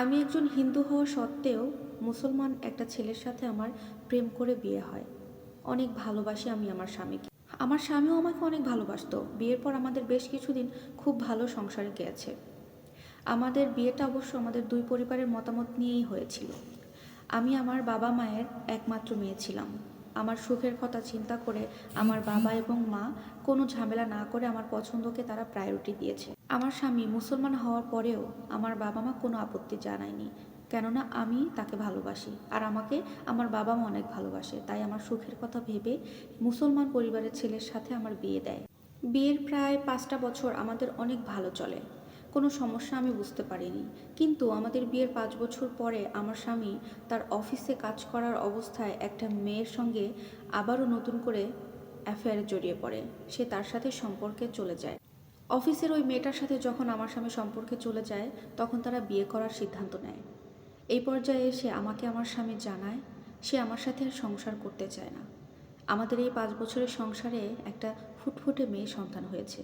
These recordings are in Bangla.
আমি একজন হিন্দু হওয়া সত্ত্বেও মুসলমান একটা ছেলের সাথে আমার প্রেম করে বিয়ে হয়। অনেক ভালোবাসি আমি আমার স্বামীকে। আমার স্বামীও আমাকে অনেক ভালোবাসতো। বিয়ের পর আমাদের বেশ কিছুদিন খুব ভালো সংসারে গিয়েছে। আমাদের বিয়েটা অবশ্য আমাদের দুই পরিবারের মতামত নিয়েই হয়েছিল। আমি আমার বাবা মায়ের একমাত্র মেয়ে ছিলাম। আমার সুখের কথা চিন্তা করে আমার বাবা এবং মা কোনো ঝামেলা না করে আমার পছন্দকে তারা প্রায়োরিটি দিয়েছে। আমার স্বামী মুসলমান হওয়ার পরেও আমার বাবা মা কোনো আপত্তি জানায়নি, কেননা আমি তাকে ভালোবাসি। আর আমাকে আমার বাবা মা অনেক ভালোবাসে, তাই আমার সুখের কথা ভেবে মুসলমান পরিবারের ছেলের সাথে আমার বিয়ে দেয়। বিয়ের প্রায় পাঁচটা বছর আমাদের অনেক ভালো চলে। কোনো সমস্যা আমি বুঝতে পারিনি। কিন্তু আমাদের বিয়ের পাঁচ বছর পরে আমার স্বামী তার অফিসে কাজ করার অবস্থায় একটা মেয়ের সঙ্গে আবারও নতুন করে অ্যাফেয়ারে জড়িয়ে পড়ে। সে তার সাথে সম্পর্কে চলে যায়। অফিসের ওই মেয়েটার সাথে যখন আমার স্বামী সম্পর্কে চলে যায়, তখন তারা বিয়ে করার সিদ্ধান্ত নেয়। এই পর্যায়ে এসে আমাকে আমার স্বামী জানায়, সে আমার সাথে আর সংসার করতে চায় না। আমাদের এই পাঁচ বছরের সংসারে একটা ফুটফুটে মেয়ে সন্তান হয়েছে।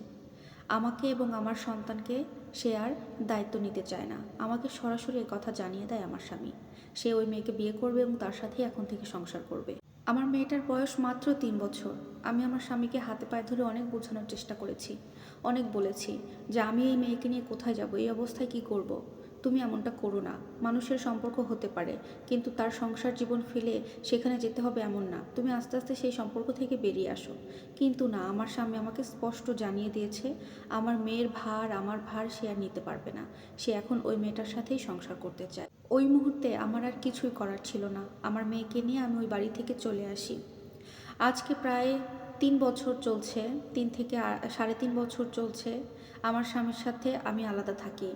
আমাকে এবং আমার সন্তানকে সে আর দায়িত্ব নিতে চায় না। আমাকে সরাসরি কথা জানিয়ে দেয় আমার স্বামী। সে ওই মেয়েকে বিয়ে করবে এবং তার সাথেই এখন থেকে সংসার করবে। আমার মেয়েটার বয়স মাত্র তিন বছর। আমি আমার স্বামীকে হাতে পায়ে ধরে অনেক বোঝানোর চেষ্টা করেছি, অনেক বলেছি যে আমি এই মেয়েকে নিয়ে কোথায় যাব, এই অবস্থায় কি করব। তুমি এমনটা করো না। মানুষের সম্পর্ক হতে পারে, কিন্তু তার সংসার জীবন ফেলে সেখানে যেতে হবে এমন না। তুমি আস্তে আস্তে সেই সম্পর্ক থেকে বেরিয়ে আসো। কিন্তু না, আমার স্বামী আমাকে স্পষ্ট জানিয়ে দিয়েছে, আমার মেয়ের ভার, আমার ভার সে আর নিতে পারবে না। সে এখন ওই মেয়েটার সাথেই সংসার করতে চায়। ওই মুহূর্তে আমার আর কিছুই করার ছিল না। আমার মেয়েকে নিয়ে আমি ওই বাড়ি থেকে চলে আসি। আজকে প্রায় তিন বছর চলছে, তিন থেকে সাড়ে তিন বছর চলছে আমার স্বামীর সাথে আমি আলাদা থাকি।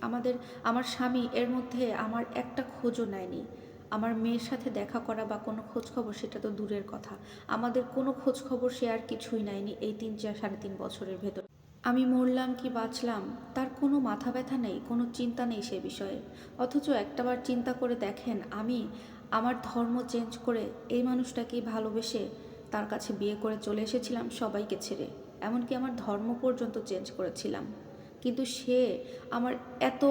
আমাদের, আমার স্বামী এর মধ্যে আমার একটা খোঁজও নেয়নি। আমার মেয়ের সাথে দেখা করা বা কোনো খোঁজখবর সেটা তো দূরের কথা। আমাদের কোনো খোঁজখবর সে আর কিছুই নেয়নি এই তিন চার, সাড়ে তিন বছরের ভেতর। আমি মরলাম কি বাঁচলাম, তার কোনো মাথা ব্যথা নেই, কোনো চিন্তা নেই সে বিষয়ে। অথচ একটাবার চিন্তা করে দেখেন আমি, আমার ধর্ম চেঞ্জ করে এই মানুষটাকেই ভালোবেসে তার কাছে বিয়ে করে চলে এসেছিলাম সবাইকে ছেড়ে। এমনকি আমার ধর্ম পর্যন্ত চেঞ্জ করেছিলাম। কিন্তু সে আমার এত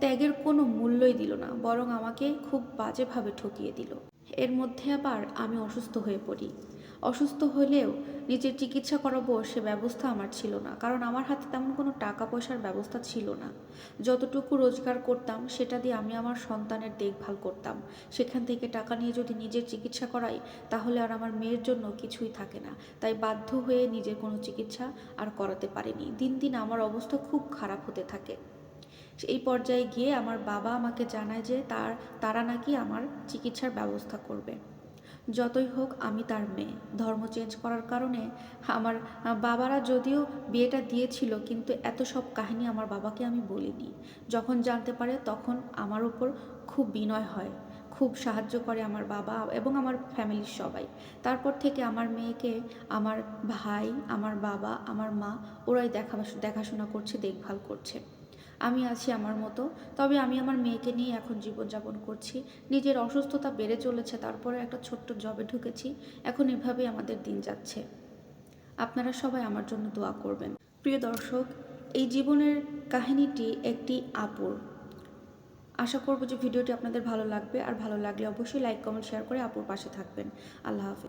ত্যাগের কোনো মূল্যই দিল না, বরং আমাকে খুব বাজেভাবে ঠকিয়ে দিল। এর মধ্যে আবার আমি অসুস্থ হয়ে পড়ি। অসুস্থ হলেও নিজের চিকিৎসা করাবো সে ব্যবস্থা আমার ছিল না। কারণ আমার হাতে তেমন কোনো টাকা পয়সার ব্যবস্থা ছিল না। যতটুকু রোজগার করতাম, সেটা দিয়ে আমি আমার সন্তানের দেখভাল করতাম। সেখান থেকে টাকা নিয়ে যদি নিজের চিকিৎসা করাই, তাহলে আর আমার মেয়ের জন্য কিছুই থাকে না। তাই বাধ্য হয়ে নিজের কোনো চিকিৎসা আর করাতে পারিনি। দিন দিন আমার অবস্থা খুব খারাপ হতে থাকে। এই পর্যায়ে গিয়ে আমার বাবা আমাকে জানায় যে তার, তারা নাকি আমার চিকিৎসার ব্যবস্থা করবে। যতই হোক আমি তার মেয়ে। ধর্ম চেঞ্জ করার কারণে আমার বাবারা যদিও বিয়েটা দিয়েছিল, কিন্তু এত সব কাহিনী আমার বাবাকে আমি বলিনি। যখন জানতে পারে তখন আমার উপর খুব বিনয় হয়, খুব সাহায্য করে আমার বাবা এবং আমার ফ্যামিলির সবাই। তারপর থেকে আমার মেয়েকে আমার ভাই, আমার বাবা, আমার মা, ওরাই দেখা দেখাশোনা করছে, দেখভাল করছে। আমি আছি আমার মতো। তবে আমি আমার মেয়েকে নিয়ে এখন জীবনযাপন করছি। নিজের অসুস্থতা বেড়ে চলেছে তারপরে একটা ছোট্ট জবে ঢুকেছি। এখন এভাবেই আমাদের দিন যাচ্ছে। আপনারা সবাই আমার জন্য দোয়া করবেন। প্রিয় দর্শক, এই জীবনের কাহিনীটি একটি আপুর। আশা করব যে ভিডিওটি আপনাদের ভালো লাগবে। আর ভালো লাগলে অবশ্যই লাইক কমেন্ট শেয়ার করে আপুর পাশে থাকবেন। আল্লাহ হাফিজ।